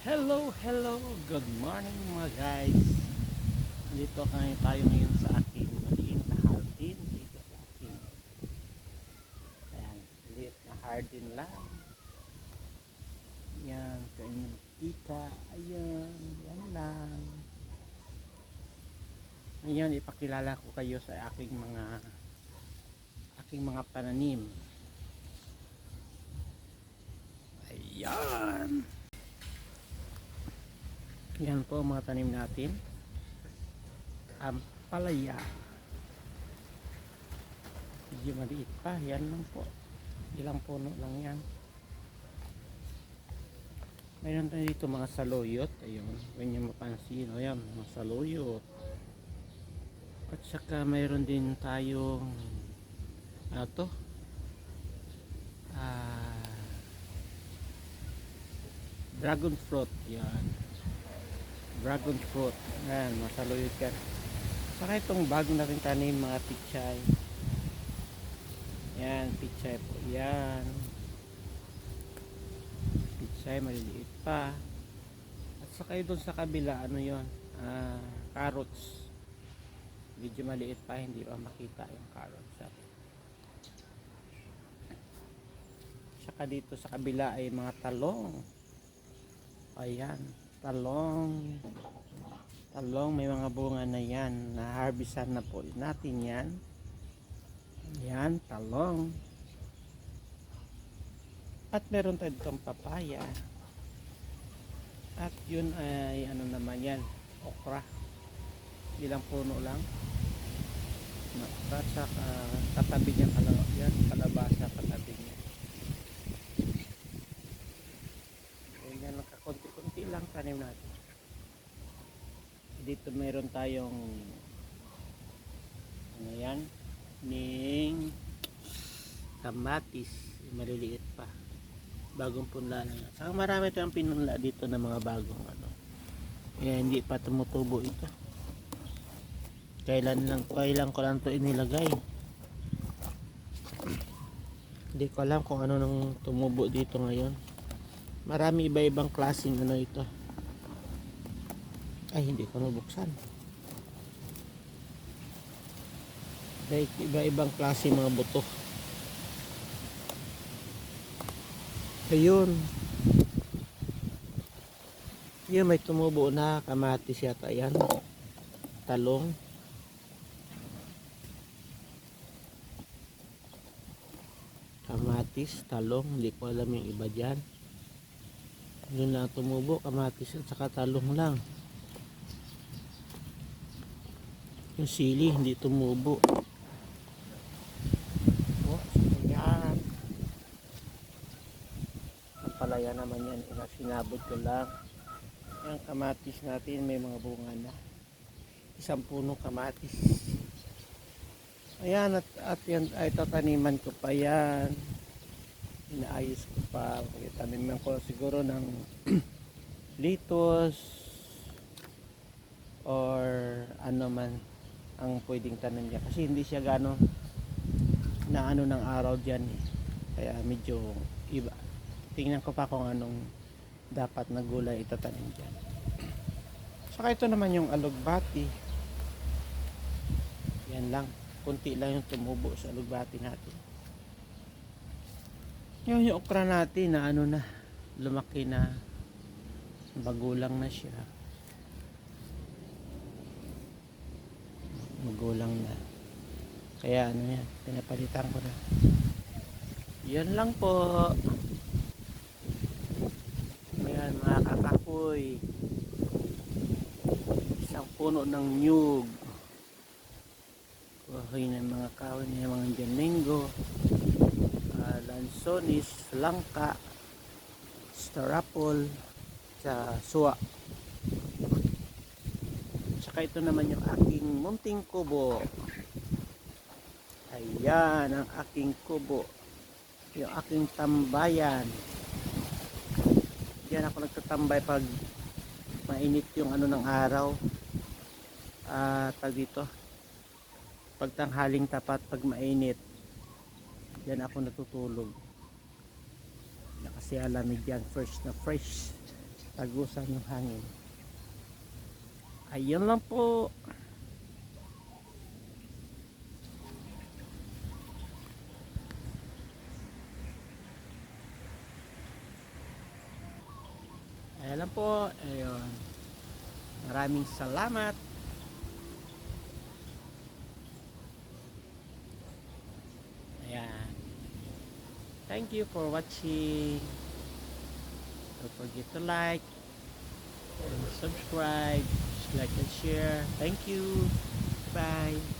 Hello, hello, good morning mga guys. Dito kami tayo ngayon sa aking maliit na hardin. Dito sa aking ayan, maliit na hardin lang. Yan, kayo kita. Ayan, yan lang. Ngayon, ipakilala ko kayo sa aking mga aking mga pananim. Ayan. Yan po ang mga tanim natin. Ang palaya. Medyo maliit pa. Yan lang po. Ilang puno lang yan. Mayroon tayo dito mga saluyot. Ayun. Huwag niyo mapansin. O yan, mga saluyot. At saka mayroon din tayong ano to? Ah, dragon fruit. Yan dragon fruit. Ayan, masaluyot yan. Saka itong bago na rin tanim, mga pichay. Yan, pichay po. Yan. Pichay, maliliit pa. At saka doon sa kabila, ano yon Ah, carrots. Medyo maliit pa, hindi pa makita yung carrots. Sabi. Saka dito sa kabila ay mga talong. Ayan talong. Talong may mga bunga na yan. Na harvestan na po natin yan. Yan talong. At meron tayo ditong papaya. At yun ay ano naman yan okra. Ilang puno lang. At saka katabi niya kalabasa katabi niya yan lang kakunti-kunti lang tanim natin. Dito mayroon tayong ano yan? Ning kamatis. Maliliit pa. Bagong punla lang yan. saka marami tayong pinunla dito ng mga bagong ano. Eh, hindi pa tumutubo ito. Kailan lang kailan ko lang to inilagay. Hindi ko alam kung ano nang tumubo dito ngayon. Marami iba-ibang klaseng ano ito ay hindi ko nabuksan. Like iba-ibang klase mga buto. Ayun. Yun may tumubo na. Kamatis yata yan. Talong. Kamatis, talong, hindi ko alam yung iba dyan. Yun lang tumubo. Kamatis at saka talong lang yung sili hindi tumubo. Oh yan ang palaya naman yan. Ina sinabot ko lang. Yung kamatis natin may mga bunga na. Isang puno kamatis. Ayan at, at yan ay tataniman ko pa yan. Inaayos ko pa. Taniman ko siguro ng litos or ano man ang pwedeng tanim niya. Kasi hindi siya gano na ano ng araw dyan eh. kaya medyo iba. Tingnan ko pa kung anong dapat na gulay itatanim dyan. Saka ito naman yung alugbati. Yan lang. Kunti lang yung tumubo sa alugbati natin. Yung, yung okra natin na ano na lumaki na bagulang na siya magulang na. Kaya ano yan pinapalitan ko na. Yan lang po. Ayan mga kakapoy. Isang puno ng nyug. Kahoy ng mga kahoy ng mga jamingo uh, lansonis, langka star apple sa suwa saka ito naman yung aking munting kubo ayan ang aking kubo yung aking tambayan yan ako nagtatambay pag mainit yung ano ng araw ah tag dito pag tanghaling tapat pag mainit Diyan ako natutulog. Na kasi alamig yan. Fresh na fresh. tagusan yung hangin. Ayun lang po. Ayan lang po. Ayun. Maraming salamat. Ayan. Thank you for watching. Don't forget to like and subscribe, like and share. Thank you. Bye.